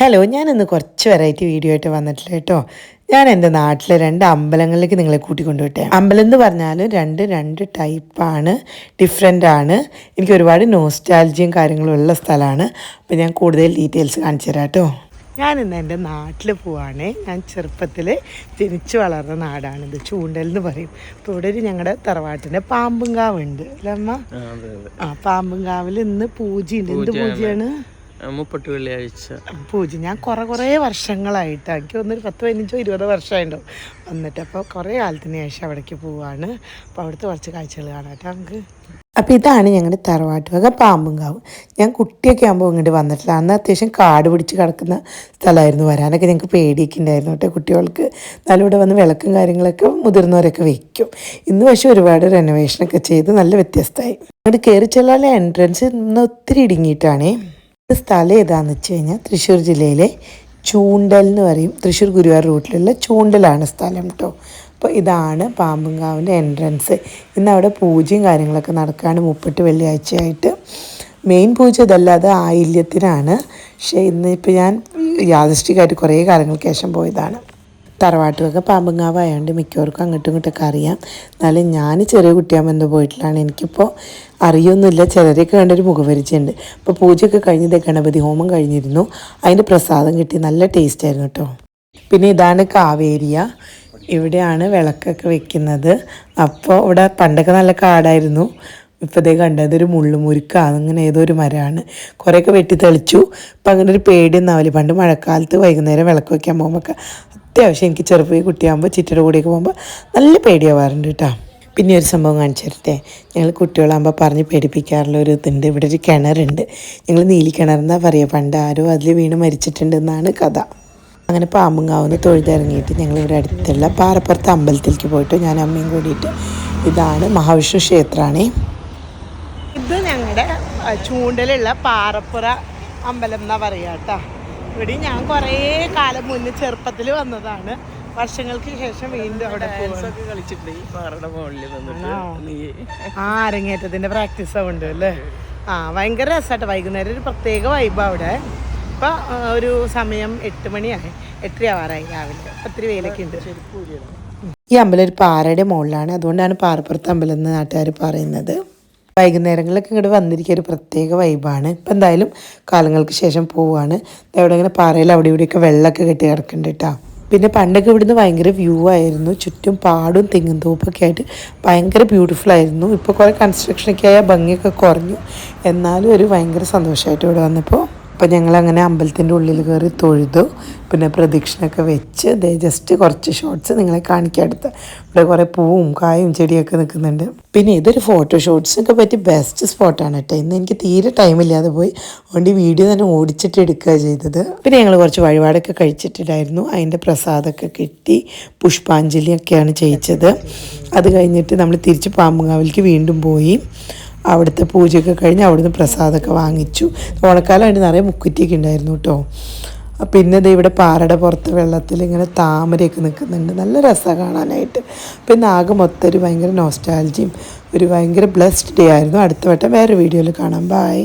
Hello ഞാനിന്ന് കുറച്ച് variety video ആയിട്ട് വന്നിട്ടില്ല കേട്ടോ. ഞാൻ എന്റെ നാട്ടിലെ രണ്ട് അമ്പലങ്ങളിലേക്ക് നിങ്ങളെ കൂട്ടിക്കൊണ്ടുവിട്ടെ അമ്പലം എന്ന് പറഞ്ഞാൽ രണ്ട് രണ്ട് ടൈപ്പാണ് ഡിഫറെന്റ് ആണ്. എനിക്ക് ഒരുപാട് നോസ്റ്റാലജിയും കാര്യങ്ങളും ഉള്ള സ്ഥലമാണ്. അപ്പോൾ ഞാൻ കൂടുതൽ ഡീറ്റെയിൽസ് കാണിച്ചു തരാം കേട്ടോ. ഞാൻ ഇന്ന് എന്റെ നാട്ടിൽ പോവാണേ. ഞാൻ ചെറുപ്പത്തിൽ ജനിച്ചു വളർന്ന നാടാണിത് ചൂണ്ടൽ എന്ന് പറയും. അപ്പോൾ ഇവിടെ ഒരു ഞങ്ങളുടെ തറവാട്ടിന്റെ പാമ്പുങ്കാവുണ്ട് അല്ലേ അമ്മ? ആ പാമ്പുങ്കാവിൽ ഇന്ന് പൂജയുണ്ട്. എന്ത് പൂജയാണ്? മുപ്പട്ട് വെള്ളിയാഴ്ച. പൂജ ഞാൻ കുറേ കുറേ വർഷങ്ങളായിട്ട് എനിക്ക് തോന്നുന്നൊരു പത്ത് പതിനഞ്ചോ ഇരുപതോ വർഷമായിട്ടുണ്ടാവും. വന്നിട്ട് അപ്പോൾ കുറേ കാലത്തിന് ശേഷം അവിടേക്ക് പോവാണ്. അപ്പോൾ അവിടുത്തെ കുറച്ച് കാഴ്ചകൾ കാണാം കേട്ടോ നമുക്ക്. അപ്പോൾ ഇതാണ് ഞങ്ങളുടെ തറവാട്ട് വക പാമ്പുംകാവ് ഞാൻ കുട്ടിയൊക്കെ ആകുമ്പോൾ ഇങ്ങോട്ട് വന്നിട്ടില്ല. അന്ന് അത്യാവശ്യം കാട് പിടിച്ച് കിടക്കുന്ന സ്ഥലമായിരുന്നു വരാനൊക്കെ ഞങ്ങൾക്ക് പേടിയൊക്കെ ഉണ്ടായിരുന്നു കേട്ടോ കുട്ടികൾക്ക്. എന്നാലും ഇവിടെ വന്ന് വിളക്കും കാര്യങ്ങളൊക്കെ മുതിർന്നവരൊക്കെ വെക്കും. ഇന്ന് പക്ഷേ ഒരുപാട് റെനോവേഷനൊക്കെ ചെയ്ത് നല്ല വ്യത്യസ്തമായി. അങ്ങോട്ട് കയറി ചെല്ലാൻ എൻട്രൻസ് ഇന്ന് ഒത്തിരി ഇടുങ്ങിയിട്ടാണേ. സ്ഥലം ഏതാണെന്ന് വെച്ച് കഴിഞ്ഞാൽ തൃശ്ശൂർ ജില്ലയിലെ ചൂണ്ടൽ എന്ന് പറയും. തൃശ്ശൂർ ഗുരുവായൂർ റൂട്ടിലുള്ള ചൂണ്ടലാണ് സ്ഥലം കേട്ടോ അപ്പോൾ ഇതാണ് പാമ്പുങ്കാവിന്റെ എൻട്രൻസ് ഇന്ന് അവിടെ പൂജയും കാര്യങ്ങളൊക്കെ നടക്കുകയാണ് മുപ്പട്ട് വെള്ളിയാഴ്ചയായിട്ട്. മെയിൻ പൂജ ഇതല്ലാതെ ആയില്യത്തിനാണ്. പക്ഷേ ഇന്നിപ്പോൾ ഞാൻ യാദൃഷ്ടികമായിട്ട് കുറേ കാലങ്ങൾക്ക് ശേഷം പോയതാണ്. തറവാട്ടുമൊക്കെ പാമ്പങ്ങാവായതുകൊണ്ട് മിക്കവർക്കും അങ്ങോട്ടും ഇങ്ങോട്ടൊക്കെ അറിയാം. എന്നാലും ഞാൻ ചെറിയ കുട്ടിയാകുമ്പോൾ എന്തോ പോയിട്ടില്ലാണ് എനിക്കിപ്പോൾ അറിയൊന്നുമില്ല. ചിലരെയൊക്കെ കണ്ടൊരു മുഖപരിചയുണ്ട് ഇപ്പോൾ പൂജയൊക്കെ കഴിഞ്ഞത് ഗണപതി ഹോമം കഴിഞ്ഞിരുന്നു. അതിന്റെ പ്രസാദം കിട്ടി. നല്ല ടേസ്റ്റ് ആയിരുന്നു കേട്ടോ. പിന്നെ ഇതാണ് കാവേരിയ. ഇവിടെയാണ് വിളക്കൊക്കെ വെക്കുന്നത്. അപ്പോൾ ഇവിടെ പണ്ടൊക്കെ നല്ല കാടായിരുന്നു. ഇപ്പോൾ ഇതേ കണ്ടത് ഒരു മുള്ളുമുരുക്കാണ് അങ്ങനെ ഏതോ ഒരു മരമാണ് കുറേയൊക്കെ വെട്ടി തെളിച്ചു. ഇപ്പം അങ്ങനെ ഒരു പേടിയൊന്നും ആവില്ല പണ്ട് മഴക്കാലത്ത് വൈകുന്നേരം വിളക്ക് വയ്ക്കാൻ പോകുമ്പോൾ അത്യാവശ്യം എനിക്ക് ചെറുപ്പം കുട്ടിയാകുമ്പോൾ ചിറ്റയുടെ കൂടെയൊക്കെ പോകുമ്പോൾ നല്ല പേടിയാവാറുണ്ട് കേട്ടോ പിന്നെ ഒരു സംഭവം കാണിച്ചു തരട്ടെ. ഞങ്ങൾ കുട്ടികളാകുമ്പോൾ പറഞ്ഞ് പേടിപ്പിക്കാറുള്ള ഒരു ഇതുണ്ട്. ഇവിടെ ഒരു കിണറുണ്ട്. ഞങ്ങൾ നീലി കിണറെന്നാണ് പറയുക പണ്ട് ആരോ അതിൽ വീണ് മരിച്ചിട്ടുണ്ട് എന്നാണ് കഥ. അങ്ങനെ പാമ്പുങ്കാവുന്ന തൊഴുതിറങ്ങിയിട്ട് ഞങ്ങൾ ഇവിടെ അടുത്തുള്ള പാറപ്പുറത്ത് അമ്പലത്തിലേക്ക് പോയിട്ട് ഞാൻ അമ്മയും കൂടിയിട്ട് ഇതാണ് മഹാവിഷ്ണു ക്ഷേത്രമാണേ ഇത് ഞങ്ങളുടെ ചൂണ്ടലുള്ള പാറപ്പുറ അമ്പലം എന്നാ പറയാ കേട്ടോ ഇവിടെ ഞാൻ കുറേ കാലം മുന്നേ ചെറുപ്പത്തിൽ വന്നതാണ്. വർഷങ്ങൾക്ക് ശേഷം വീണ്ടും അവിടെ ആ. അരങ്ങേറ്റത്തിന്റെ പ്രാക്ടീസ് ഉണ്ട് അല്ലേ? ആ ഭയങ്കര രസമായിട്ട് വൈകുന്നേരം ഒരു പ്രത്യേക വൈബ് അവിടെ. ഇപ്പൊ ഒരു സമയം എട്ട് മണിയായി. എട്ടര ആവാറായി രാവിലെ. ഒത്തിരി വെയിലൊക്കെ ഉണ്ട്. ഈ അമ്പലം ഒരു പാറയുടെ മുകളിലാണ്. അതുകൊണ്ടാണ് പാറപ്പുറത്ത് അമ്പലം എന്ന് നാട്ടുകാർ പറയുന്നത്. വൈകുന്നേരങ്ങളിലൊക്കെ ഇങ്ങോട്ട് വന്നിരിക്കുക. ഒരു പ്രത്യേക വൈബാണ് ഇപ്പം എന്തായാലും കാലങ്ങൾക്ക് ശേഷം പോവുകയാണ് അവിടെ ഇങ്ങനെ പാറയിൽ അവിടെ ഇവിടെയൊക്കെ വെള്ളമൊക്കെ കെട്ടി കിടക്കുന്നുണ്ട് കേട്ടോ പിന്നെ പണ്ടൊക്കെ ഇവിടുന്ന് ഭയങ്കര വ്യൂ ആയിരുന്നു. ചുറ്റും പാടും തെങ്ങും തോപ്പൊക്കെ ആയിട്ട് ഭയങ്കര ബ്യൂട്ടിഫുൾ ആയിരുന്നു. ഇപ്പോൾ കുറേ കൺസ്ട്രക്ഷനൊക്കെ ആയ ഭംഗിയൊക്കെ കുറഞ്ഞു. എന്നാലും ഒരു ഭയങ്കര സന്തോഷമായിട്ട് ഇവിടെ വന്നപ്പോൾ അപ്പം ഞങ്ങളങ്ങനെ അമ്പലത്തിന്റെ ഉള്ളിൽ കയറി തൊഴുതു. പിന്നെ പ്രദക്ഷിണൊക്കെ വെച്ച് ദേ ജസ്റ്റ് കുറച്ച് ഷോട്ട്സ് നിങ്ങളെ കാണിക്കാൻ അടുത്ത്. ഇവിടെ കുറേ പൂവും കായും ചെടിയൊക്കെ നിൽക്കുന്നുണ്ട്. പിന്നെ ഇതൊരു ഫോട്ടോ ഷോട്ട്സിനൊക്കെ പറ്റി ബെസ്റ്റ് സ്പോട്ടാണ് കേട്ടോ ഇന്ന് എനിക്ക് തീരെ ടൈമില്ലാതെ പോയി. അതുകൊണ്ട് വീഡിയോ തന്നെ ഓടിച്ചിട്ട് എടുക്കുക ചെയ്തത്. പിന്നെ ഞങ്ങൾ കുറച്ച് വഴിപാടൊക്കെ കഴിച്ചിട്ടുണ്ടായിരുന്നു അതിന്റെ പ്രസാദമൊക്കെ കിട്ടി. പുഷ്പാഞ്ജലിയൊക്കെയാണ് ചെയ്യിച്ചത്. അത് കഴിഞ്ഞിട്ട് നമ്മൾ തിരിച്ച് പാമ്പുങ്കാവിലേക്ക് വീണ്ടും പോയി. അവിടുത്തെ പൂജയൊക്കെ കഴിഞ്ഞ് അവിടുന്ന് പ്രസാദമൊക്കെ വാങ്ങിച്ചു. ഓണക്കാലമായിട്ട് നിറയെ മുക്കുറ്റിയൊക്കെ ഉണ്ടായിരുന്നു കേട്ടോ. പിന്നെ ദേ ഇവിടെ പാറയുടെ പുറത്ത് വെള്ളത്തിൽ ഇങ്ങനെ താമരയൊക്കെ നിൽക്കുന്നുണ്ട്. നല്ല രസമാണ് കാണാനായിട്ട്. പിന്നെ ആകെ മൊത്തം ഒരു ഭയങ്കര നോസ്റ്റാലജിയും ഒരു ഭയങ്കര ബ്ലെസ്ഡ് ഡേ ആയിരുന്നു. അടുത്ത വട്ടം വേറെ വീഡിയോയിൽ കാണാം. ബായ്